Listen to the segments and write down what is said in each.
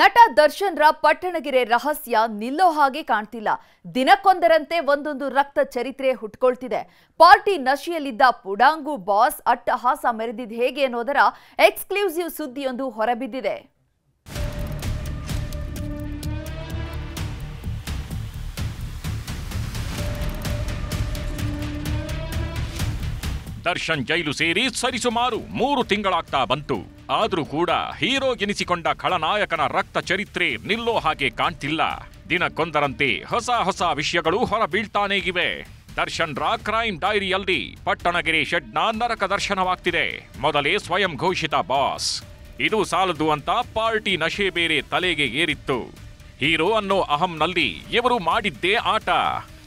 ನಟ ದರ್ಶನ್ರ ಪಟ್ಟಣಗೆರೆ ರಹಸ್ಯ ನಿಲ್ಲೋ ಹಾಗೆ ಕಾಣ್ತಿಲ್ಲ. ದಿನಕ್ಕೊಂದರಂತೆ ಒಂದೊಂದು ರಕ್ತ ಚರಿತ್ರೆ ಹುಟ್ಕೊಳ್ತಿದೆ. ಪಾರ್ಟಿ ನಶೆಯಲ್ಲಿದ್ದ ಪುಡಾಂಗು ಬಾಸ್ ಅಟ್ಟಹಾಸ ಮೆರೆದಿದ್ ಹೇಗೆ ಅನ್ನೋದರ ಎಕ್ಸ್ಕ್ಲೂಸಿವ್ ಸುದ್ದಿಯೊಂದು ಹೊರಬಿದ್ದಿದೆ. ದರ್ಶನ್ ಜೈಲು ಸೇರಿ ಸರಿಸುಮಾರು ಮೂರು ತಿಂಗಳಾಗ್ತಾ ಬಂತು. ಆದ್ರೂ ಕೂಡ ಹೀರೋ ಎನಿಸಿಕೊಂಡ ಖಳನಾಯಕನ ರಕ್ತ ಚರಿತ್ರೆ ನಿಲ್ಲೋ ಹಾಗೆ ಕಾಣ್ತಿಲ್ಲ. ದಿನಕ್ಕೊಂದರಂತೆ ಹೊಸ ಹೊಸ ವಿಷಯಗಳು ಹೊರ ಬೀಳ್ತಾನೇ ಇವೆ ದರ್ಶನ್ ರಾ ಕ್ರೈಮ್ ಡೈರಿಯಲ್ಲಿ ಪಟ್ಟಣಗಿರಿ ಶೆಡ್ನ ನರಕ ದರ್ಶನವಾಗ್ತಿದೆ. ಮೊದಲೇ ಸ್ವಯಂ ಘೋಷಿತ ಬಾಸ್. ಇದು ಸಾಲದು ಅಂತ ಪಾರ್ಟಿ ನಶೆ ಬೇರೆ ತಲೆಗೆ ಏರಿತ್ತು. ಹೀರೋ ಅನ್ನೋ ಅಹಂನಲ್ಲಿ ಇವರು ಮಾಡಿದ್ದೇ ಆಟ.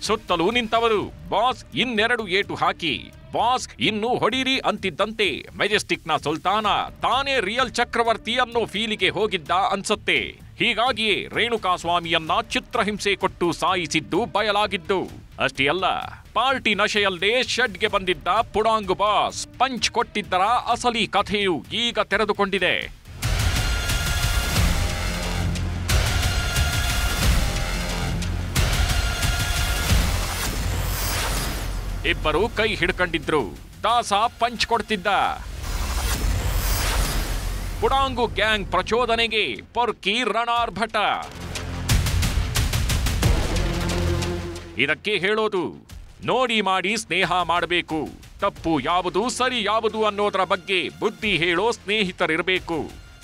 ಸುತ್ತಲೂ ನಿಂತವರು. ಬಾಸ್ ಇನ್ನೆರಡು ಏಟು ಹಾಕಿ ಬಾಸ್ ಇನ್ನು ಹೊಡೀರಿ ಅಂತಿದ್ದಂತೆ. ಮೆಜೆಸ್ಟಿಕ್ನ ಸುಲ್ತಾನ ತಾನೇ ರಿಯಲ್ ಚಕ್ರವರ್ತಿ ಅನ್ನೋ ಫೀಲಿಗೆ ಹೋಗಿದ್ದ ಅನ್ಸತ್ತೆ. ಹೀಗಾಗಿಯೇ ರೇಣುಕಾ ಸ್ವಾಮಿಯನ್ನ ಚಿತ್ರಹಿಂಸೆ ಕೊಟ್ಟು ಸಾಯಿಸಿದ್ದು ಬಯಲಾಗಿದ್ದು. ಅಷ್ಟೇ ಅಲ್ಲ, ಪಾರ್ಟಿ ನಶೆಯಲ್ಲೇ ಶೆಡ್ಗೆ ಬಂದಿದ್ದ ಪುಡಾಂಗ್ ಬಾಸ್, ಪಂಚ್ ಕೊಟ್ಟಿದ್ದರ ಅಸಲಿ ಕಥೆಯು ಈಗ ತೆರೆದುಕೊಂಡಿದೆ. ಇಬ್ಬರು ಕೈ ಹಿಡ್ಕೊಂಡಿದ್ರು. ದಾಸ ಪಂಚ್ ಕೊಡ್ತಿದ್ದ. ಪುಡಾಂಗು ಗ್ಯಾಂಗ್ ಪ್ರಚೋದನೆಗೆ ಪೊರ್ಕಿ ರಣಾರ್ಭಟ ಇದಕ್ಕೆ ಹೇಳೋದು, ನೋಡಿ ಮಾಡಿ ಸ್ನೇಹ ಮಾಡಬೇಕು. ತಪ್ಪು ಯಾವುದು ಸರಿ ಯಾವುದು ಅನ್ನೋದರ ಬಗ್ಗೆ ಬುದ್ಧಿ ಹೇಳೋ ಸ್ನೇಹಿತರಿರಬೇಕು.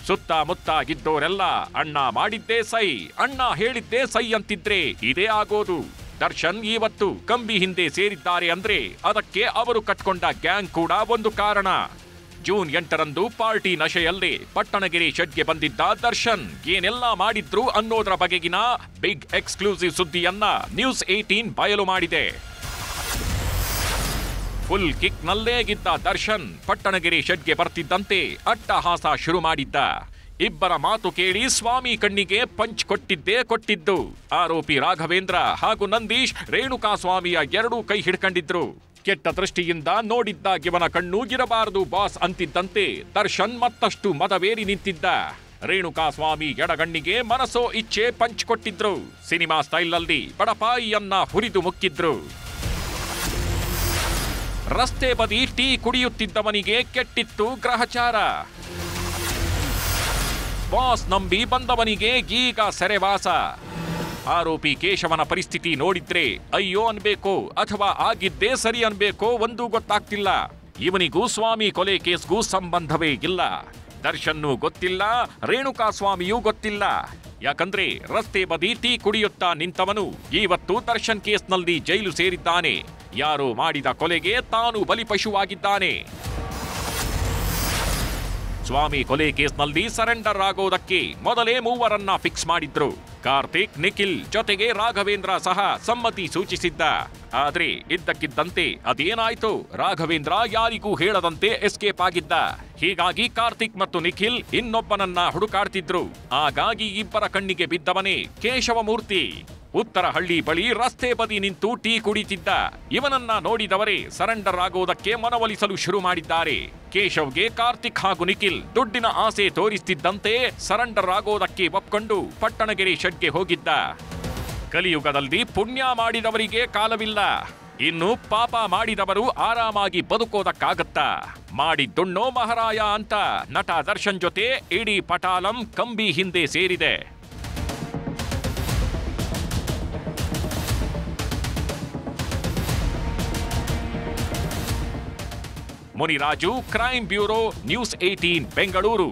ಸುತ್ತಮುತ್ತ ಇದ್ದೋರೆಲ್ಲ ಅಣ್ಣ ಮಾಡಿದ್ದೇ ಸೈ, ಅಣ್ಣ ಹೇಳಿದ್ದೇ ಸೈ ಅಂತಿದ್ರೆ ಇದೇ ಆಗೋದು. ದರ್ಶನ್ ಇವತ್ತು ಕಂಬಿ ಹಿಂದೆ ಸೇರಿದ್ದಾರೆ ಅಂದ್ರೆ ಅದಕ್ಕೆ ಅವರು ಕಟ್ಕೊಂಡ ಗ್ಯಾಂಗ್ ಕೂಡ ಒಂದು ಕಾರಣ. ಜೂನ್ ಎಂಟರಂದು ಪಾರ್ಟಿ ನಶೆಯಲ್ಲಿ ಪಟ್ಟಣಗಿರಿ ಶೆಡ್ಗೆ ಬಂದಿದ್ದ ದರ್ಶನ್ ಏನೆಲ್ಲ ಮಾಡಿದ್ರು ಅನ್ನೋದರ ಬಗೆಗಿನ ಬಿಗ್ ಎಕ್ಸ್ಕ್ಲೂಸಿವ್ ಸುದ್ದಿಯನ್ನ ನ್ಯೂಸ್ ಏಟೀನ್ ಬಯಲು ಮಾಡಿದೆ. ಫುಲ್ ಕಿಕ್ನಲ್ಲೇ ಗಿದ್ದ ದರ್ಶನ್ ಪಟ್ಟಣಗಿರಿ ಶೆಡ್ಗೆ ಬರ್ತಿದ್ದಂತೆ ಅಟ್ಟಹಾಸ ಶುರು ಮಾಡಿದ್ದ. ಇಬ್ಬರ ಮಾತು ಕೇಳಿ ಸ್ವಾಮಿ ಕಣ್ಣಿಗೆ ಪಂಚ್ ಕೊಟ್ಟಿದ್ದೇ ಕೊಟ್ಟಿದ್ದು. ಆರೋಪಿ ರಾಘವೇಂದ್ರ ಹಾಗೂ ನಂದೀಶ್ ರೇಣುಕಾ ಸ್ವಾಮಿಯ ಎರಡೂ ಕೈ ಹಿಡ್ಕೊಂಡಿದ್ರು. ಕೆಟ್ಟ ದೃಷ್ಟಿಯಿಂದ ನೋಡಿದ್ದ ಇವನ ಕಣ್ಣು ಇರಬಾರದು ಬಾಸ್ ಅಂತಿದ್ದಂತೆ ದರ್ಶನ್ ಮತ್ತಷ್ಟು ಮದವೇರಿ ನಿಂತಿದ್ದ. ರೇಣುಕಾ ಸ್ವಾಮಿ ಎಡಗಣ್ಣಿಗೆ ಮನಸೋ ಇಚ್ಛೆ ಪಂಚ್ ಕೊಟ್ಟಿದ್ರು. ಸಿನಿಮಾ ಸ್ಟೈಲ್ನಲ್ಲಿ ಬಡಪಾಯಿಯನ್ನ ಹುರಿದು ಮುಕ್ಕಿದ್ರು. ರಸ್ತೆ ಬದಿ ಟೀ ಕುಡಿಯುತ್ತಿದ್ದವನಿಗೆ ಕೆಟ್ಟಿತ್ತು ಗ್ರಹಚಾರ. ಬಾಸ್ ನಂಬಿ ಬಂದವನಿಗೆ ಈಗ ಸೆರೆವಾಸ. ಆರೋಪಿ ಕೇಶವನ ಪರಿಸ್ಥಿತಿ ನೋಡಿದ್ರೆ, ಅಯ್ಯೋ ಅನ್ಬೇಕೋ, ಅಥವಾ ಆಗಿದ್ದೇ ಸರಿ ಅನ್ಬೇಕೋ ಒಂದೂ ಗೊತ್ತಾಗ್ತಿಲ್ಲ. ಇವನಿಗೂ ಸ್ವಾಮಿ ಕೊಲೆ ಕೇಸ್ಗೂ ಸಂಬಂಧವೇ ಇಲ್ಲ. ದರ್ಶನ್ನು ಗೊತ್ತಿಲ್ಲ ರೇಣುಕಾ ಸ್ವಾಮಿಯೂ ಗೊತ್ತಿಲ್ಲ. ಯಾಕಂದ್ರೆ ರಸ್ತೆ ಬದಿ ಟೀ ಕುಡಿಯುತ್ತಾ ನಿಂತವನು ಇವತ್ತು ದರ್ಶನ್ ಕೇಸ್ನಲ್ಲಿ ಜೈಲು ಸೇರಿದ್ದಾನೆ. ಯಾರೋ ಮಾಡಿದ ಕೊಲೆಗೆ ತಾನು ಬಲಿಪಶುವಾಗಿದ್ದಾನೆ. ಸ್ವಾಮಿ ಕೊಲೆ ಕೇಸ್ನಲ್ಲಿ ಸರೆಂಡರ್ ಆಗೋದಕ್ಕೆ ಮೊದಲೇ ಮೂವರನ್ನ ಫಿಕ್ಸ್ ಮಾಡಿದ್ರು. ಕಾರ್ತಿಕ್, ನಿಖಿಲ್ ಜೊತೆಗೆ ರಾಘವೇಂದ್ರ ಸಹ ಸಮ್ಮತಿ ಸೂಚಿಸಿದ್ದ. ಆದ್ರೆ ಇದ್ದಕ್ಕಿದ್ದಂತೆ ಅದೇನಾಯ್ತು? ರಾಘವೇಂದ್ರ ಯಾರಿಗೂ ಹೇಳದಂತೆ ಎಸ್ಕೇಪ್ ಆಗಿದ್ದ. ಹೀಗಾಗಿ ಕಾರ್ತಿಕ್ ಮತ್ತು ನಿಖಿಲ್ ಇನ್ನೊಬ್ಬನನ್ನ ಹುಡುಕಾಡ್ತಿದ್ರು. ಹಾಗಾಗಿ ಇಬ್ಬರ ಕಣ್ಣಿಗೆ ಬಿದ್ದವನೇ ಕೇಶವಮೂರ್ತಿ. ಉತ್ತರ ಹಳ್ಳಿ ಬಳಿ ರಸ್ತೆ ಬದಿ ನಿಂತು ಟೀ ಕುಡಿತಿದ್ದ. ಇವನನ್ನ ನೋಡಿದವರೇ ಸರೆಂಡರ್ ಆಗುವುದಕ್ಕೆ ಮನವೊಲಿಸಲು ಶುರು ಮಾಡಿದ್ದಾರೆ. ಕೇಶವ್ಗೆ ಕಾರ್ತಿಕ್ ಹಾಗೂ ನಿಖಿಲ್ ದುಡ್ಡಿನ ಆಸೆ ತೋರಿಸ್ತಿದ್ದಂತೆ ಸರೆಂಡರ್ ಆಗೋದಕ್ಕೆ ಒಪ್ಕೊಂಡು ಪಟ್ಟಣಗೆರೆ ಶೆಡ್ಗೆ ಹೋಗಿದ್ದ. ಕಲಿಯುಗದಲ್ಲಿ ಪುಣ್ಯ ಮಾಡಿದವರಿಗೆ ಕಾಲವಿಲ್ಲ. ಇನ್ನು ಪಾಪ ಮಾಡಿದವರು ಆರಾಮಾಗಿ ಬದುಕೋದಕ್ಕಾಗತ್ತಾ. ಮಾಡಿದ್ದುಣ್ಣೋ ಮಹಾರಾಯ ಅಂತ ನಟ ದರ್ಶನ್ ಜೊತೆ ಇಡೀ ಪಟಾಲಂ ಕಂಬಿ ಹಿಂದೆ ಸೇರಿದೆ. Muniraju crime bureau news eighteen Bengaluru